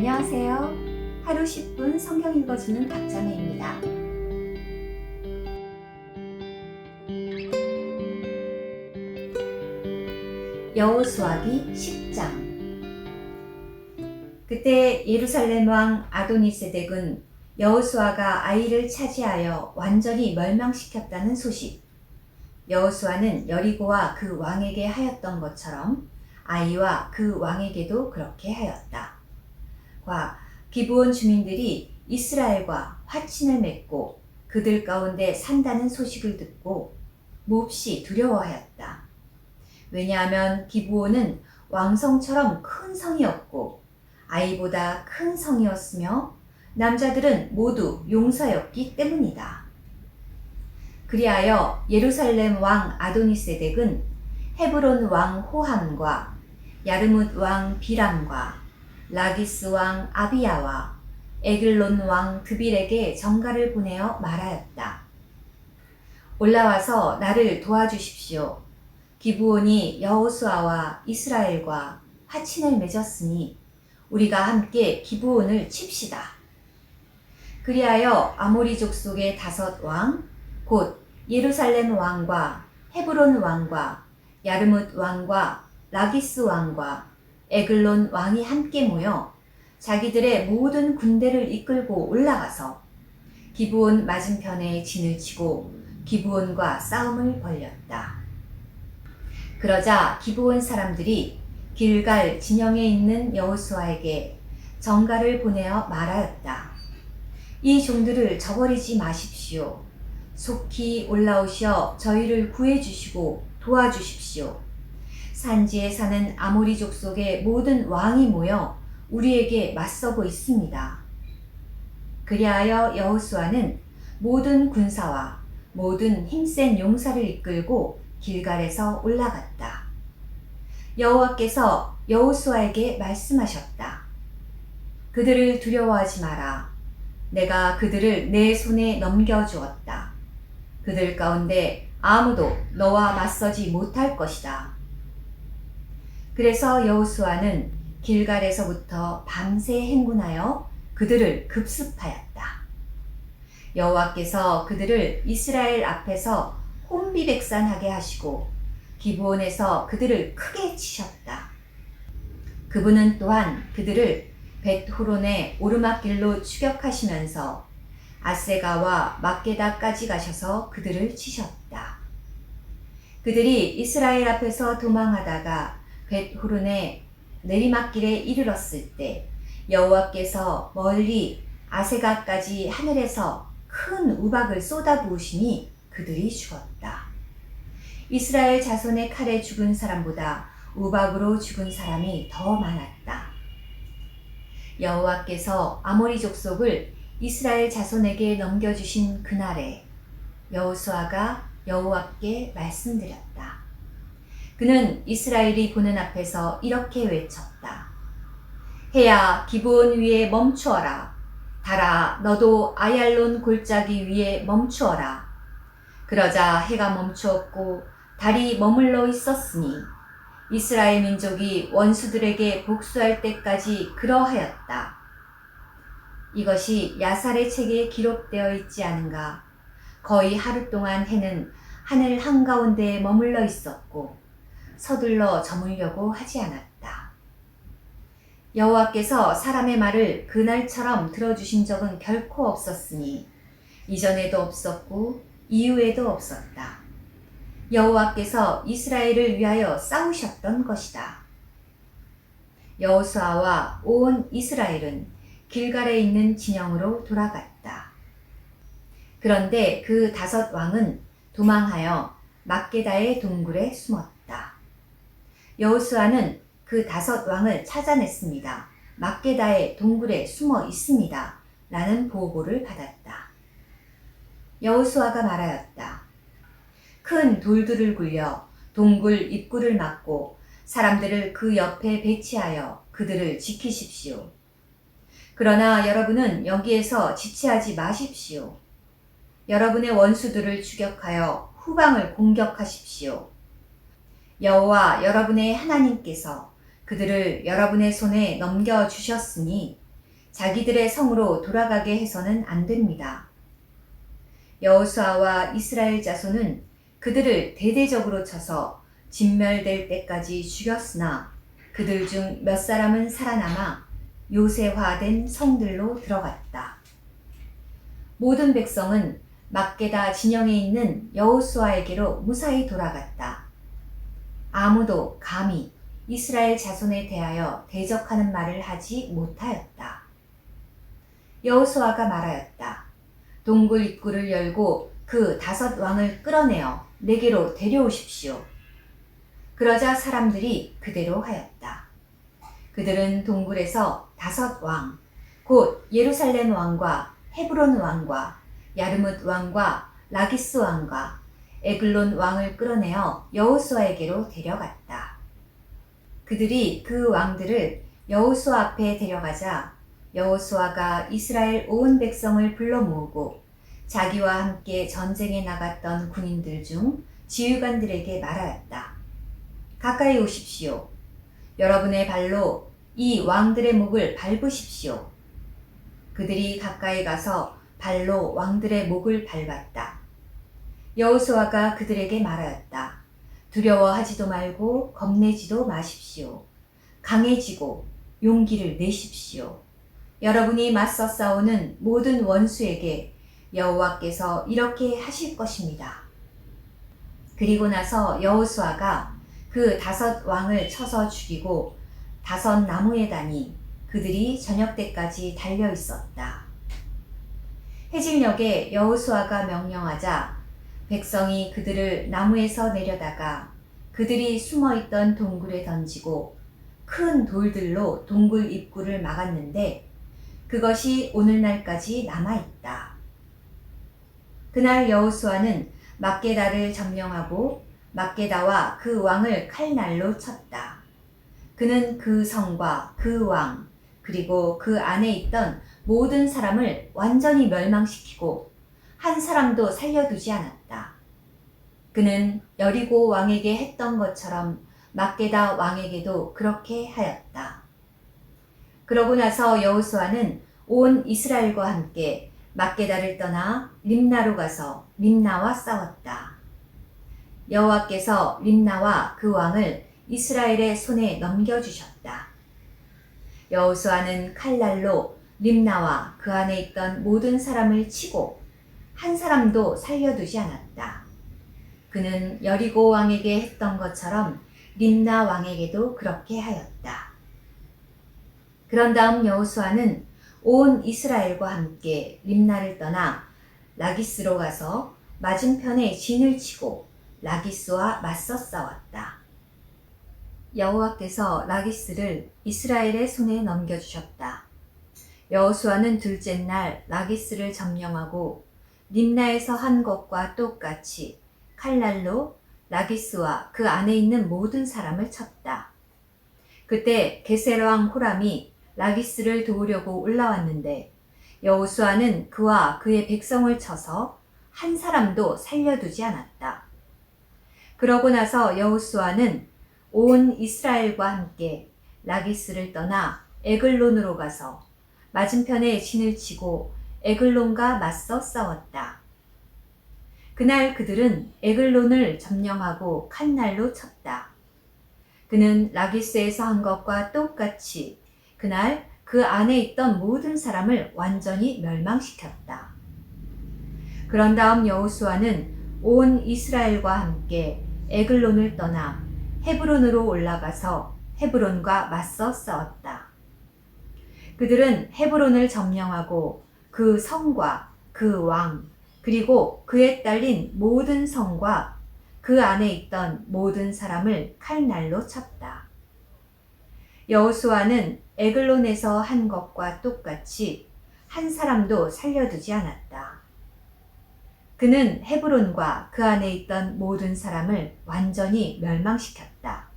안녕하세요. 하루 10분 성경 읽어주는 박자매입니다. 여호수아기 10장 그때 예루살렘 왕 아도니세덱은 여호수아가 아이를 차지하여 완전히 멸망시켰다는 소식. 여호수아는 여리고와 그 왕에게 하였던 것처럼 아이와 그 왕에게도 그렇게 하였다. 과 기브온 주민들이 이스라엘과 화친을 맺고 그들 가운데 산다는 소식을 듣고 몹시 두려워하였다. 왜냐하면 기브온은 왕성처럼 큰 성이었고 아이보다 큰 성이었으며 남자들은 모두 용사였기 때문이다. 그리하여 예루살렘 왕 아도니세덱은 헤브론 왕 호함과 야르뭇 왕 비람과 라기스 왕 아비야와 에글론 왕 드빌에게 정가를 보내어 말하였다. 올라와서 나를 도와주십시오. 기브온이 여호수아와 이스라엘과 화친을 맺었으니 우리가 함께 기브온을 칩시다. 그리하여 아모리 족 속의 다섯 왕, 곧 예루살렘 왕과 헤브론 왕과 야르뭇 왕과 라기스 왕과 에글론 왕이 함께 모여 자기들의 모든 군대를 이끌고 올라가서 기브온 맞은편에 진을 치고 기브온과 싸움을 벌였다. 그러자 기브온 사람들이 길갈 진영에 있는 여호수아에게 정가를 보내어 말하였다. 이 종들을 저버리지 마십시오. 속히 올라오셔 저희를 구해주시고 도와주십시오. 산지에 사는 아모리 족 속의 모든 왕이 모여 우리에게 맞서고 있습니다. 그리하여 여호수아는 모든 군사와 모든 힘센 용사를 이끌고 길갈에서 올라갔다. 여호와께서 여호수아에게 말씀하셨다. 그들을 두려워하지 마라. 내가 그들을 내 손에 넘겨주었다. 그들 가운데 아무도 너와 맞서지 못할 것이다. 그래서 여호수아는 길갈에서부터 밤새 행군하여 그들을 급습하였다. 여호와께서 그들을 이스라엘 앞에서 혼비백산하게 하시고 기브온에서 그들을 크게 치셨다. 그분은 또한 그들을 벳호론의 오르막길로 추격하시면서 아세가와 막게다까지 가셔서 그들을 치셨다. 그들이 이스라엘 앞에서 도망하다가 벳호론의 내리막길에 이르렀을 때 여호와께서 멀리 아세가까지 하늘에서 큰 우박을 쏟아부으시니 그들이 죽었다. 이스라엘 자손의 칼에 죽은 사람보다 우박으로 죽은 사람이 더 많았다. 여호와께서 아모리 족속을 이스라엘 자손에게 넘겨주신 그날에 여호수아가 여호와께 말씀드렸다. 그는 이스라엘이 보는 앞에서 이렇게 외쳤다. 해야 기브온 위에 멈추어라. 달아 너도 아얄론 골짜기 위에 멈추어라. 그러자 해가 멈추었고 달이 머물러 있었으니 이스라엘 민족이 원수들에게 복수할 때까지 그러하였다. 이것이 야살의 책에 기록되어 있지 않은가? 거의 하루 동안 해는 하늘 한가운데에 머물러 있었고 서둘러 저물려고 하지 않았다. 여호와께서 사람의 말을 그날처럼 들어주신 적은 결코 없었으니 이전에도 없었고 이후에도 없었다. 여호와께서 이스라엘을 위하여 싸우셨던 것이다. 여호수아와 온 이스라엘은 길갈에 있는 진영으로 돌아갔다. 그런데 그 다섯 왕은 도망하여 막게다의 동굴에 숨었다. 여호수아는 그 다섯 왕을 찾아냈습니다. 막게다의 동굴에 숨어 있습니다. 라는 보고를 받았다. 여호수아가 말하였다. 큰 돌들을 굴려 동굴 입구를 막고 사람들을 그 옆에 배치하여 그들을 지키십시오. 그러나 여러분은 여기에서 지체하지 마십시오. 여러분의 원수들을 추격하여 후방을 공격하십시오. 여호와 여러분의 하나님께서 그들을 여러분의 손에 넘겨 주셨으니 자기들의 성으로 돌아가게 해서는 안 됩니다. 여호수아와 이스라엘 자손은 그들을 대대적으로 쳐서 진멸될 때까지 죽였으나 그들 중 몇 사람은 살아남아 요새화된 성들로 들어갔다. 모든 백성은 막게다 진영에 있는 여호수아에게로 무사히 돌아갔다. 아무도 감히 이스라엘 자손에 대하여 대적하는 말을 하지 못하였다. 여호수아가 말하였다. 동굴 입구를 열고 그 다섯 왕을 끌어내어 내게로 데려오십시오. 그러자 사람들이 그대로 하였다. 그들은 동굴에서 다섯 왕, 곧 예루살렘 왕과 헤브론 왕과 야르뭇 왕과 라기스 왕과 에글론 왕을 끌어내어 여호수아에게로 데려갔다. 그들이 그 왕들을 여호수아 앞에 데려가자 여호수아가 이스라엘 온 백성을 불러 모으고 자기와 함께 전쟁에 나갔던 군인들 중 지휘관들에게 말하였다. 가까이 오십시오. 여러분의 발로 이 왕들의 목을 밟으십시오. 그들이 가까이 가서 발로 왕들의 목을 밟았다. 여호수아가 그들에게 말하였다. 두려워하지도 말고 겁내지도 마십시오. 강해지고 용기를 내십시오. 여러분이 맞서 싸우는 모든 원수에게 여호와께서 이렇게 하실 것입니다. 그리고 나서 여호수아가 그 다섯 왕을 쳐서 죽이고 다섯 나무에 다니 그들이 저녁 때까지 달려 있었다. 해질녘에 여호수아가 명령하자 백성이 그들을 나무에서 내려다가 그들이 숨어 있던 동굴에 던지고 큰 돌들로 동굴 입구를 막았는데 그것이 오늘날까지 남아 있다. 그날 여호수아는 막게다를 점령하고 막게다와 그 왕을 칼날로 쳤다. 그는 그 성과 그 왕, 그리고 그 안에 있던 모든 사람을 완전히 멸망시키고 한 사람도 살려두지 않았다. 그는 여리고 왕에게 했던 것처럼 막게다 왕에게도 그렇게 하였다. 그러고 나서 여호수아는 온 이스라엘과 함께 막게다를 떠나 림나로 가서 림나와 싸웠다. 여호와께서 림나와 그 왕을 이스라엘의 손에 넘겨주셨다. 여호수아는 칼날로 림나와 그 안에 있던 모든 사람을 치고 한 사람도 살려두지 않았다. 그는 여리고 왕에게 했던 것처럼 림나 왕에게도 그렇게 하였다. 그런 다음 여호수아는 온 이스라엘과 함께 림나를 떠나 라기스로 가서 맞은편에 진을 치고 라기스와 맞서 싸웠다. 여호와께서 라기스를 이스라엘의 손에 넘겨주셨다. 여호수아는 둘째 날 라기스를 점령하고 림나에서 한 것과 똑같이 칼날로 라기스와 그 안에 있는 모든 사람을 쳤다. 그때 게셀 왕 호람이 라기스를 도우려고 올라왔는데 여호수아는 그와 그의 백성을 쳐서 한 사람도 살려두지 않았다. 그러고 나서 여호수아는 온 이스라엘과 함께 라기스를 떠나 에글론으로 가서 맞은편에 진을 치고 에글론과 맞서 싸웠다. 그날 그들은 에글론을 점령하고 칸날로 쳤다. 그는 라기스에서 한 것과 똑같이 그날 그 안에 있던 모든 사람을 완전히 멸망시켰다. 그런 다음 여호수아는 온 이스라엘과 함께 에글론을 떠나 헤브론으로 올라가서 헤브론과 맞서 싸웠다. 그들은 헤브론을 점령하고 그 성과 그 왕, 그리고 그에 딸린 모든 성과 그 안에 있던 모든 사람을 칼날로 쳤다. 여호수아는 에글론에서 한 것과 똑같이 한 사람도 살려두지 않았다. 그는 헤브론과 그 안에 있던 모든 사람을 완전히 멸망시켰다.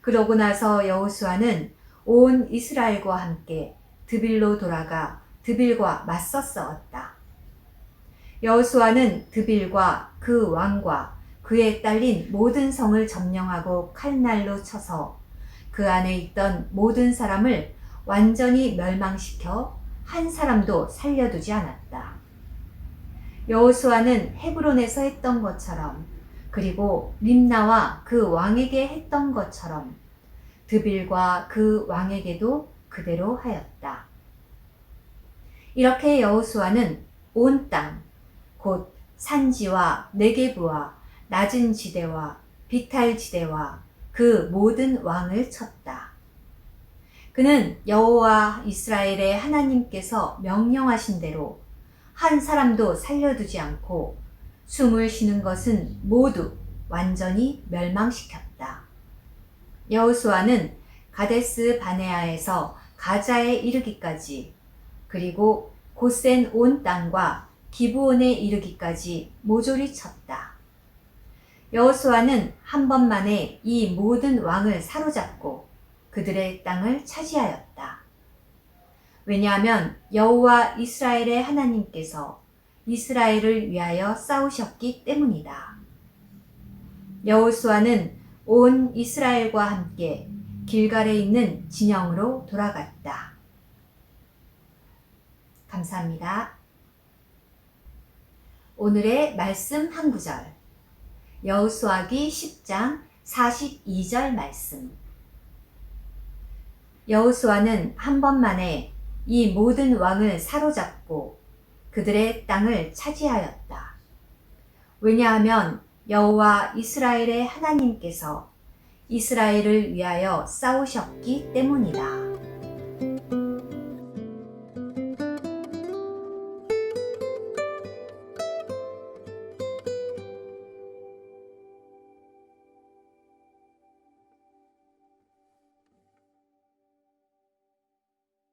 그러고 나서 여호수아는 온 이스라엘과 함께 드빌로 돌아가 드빌과 맞서 싸웠다. 여호수아는 드빌과 그 왕과 그에 딸린 모든 성을 점령하고 칼날로 쳐서 그 안에 있던 모든 사람을 완전히 멸망시켜 한 사람도 살려두지 않았다. 여호수아는 헤브론에서 했던 것처럼 그리고 림나와 그 왕에게 했던 것처럼 드빌과 그 왕에게도 그대로 하였다. 이렇게 여호수아는 온 땅, 곧 산지와 네게부와 낮은 지대와 비탈 지대와 그 모든 왕을 쳤다. 그는 여호와 이스라엘의 하나님께서 명령하신 대로 한 사람도 살려두지 않고 숨을 쉬는 것은 모두 완전히 멸망시켰다. 여호수아는 가데스 바네아에서 가자에 이르기까지 그리고 고센 온 땅과 기브온에 이르기까지 모조리 쳤다. 여호수아는 한 번만에 이 모든 왕을 사로잡고 그들의 땅을 차지하였다. 왜냐하면 여호와 이스라엘의 하나님께서 이스라엘을 위하여 싸우셨기 때문이다. 여호수아는 온 이스라엘과 함께 길갈에 있는 진영으로 돌아갔다. 감사합니다. 오늘의 말씀 한 구절. 여호수아기 10장 42절 말씀. 여호수아는 한 번만에 이 모든 왕을 사로잡고 그들의 땅을 차지하였다. 왜냐하면 여호와 이스라엘의 하나님께서 이스라엘을 위하여 싸우셨기 때문이다.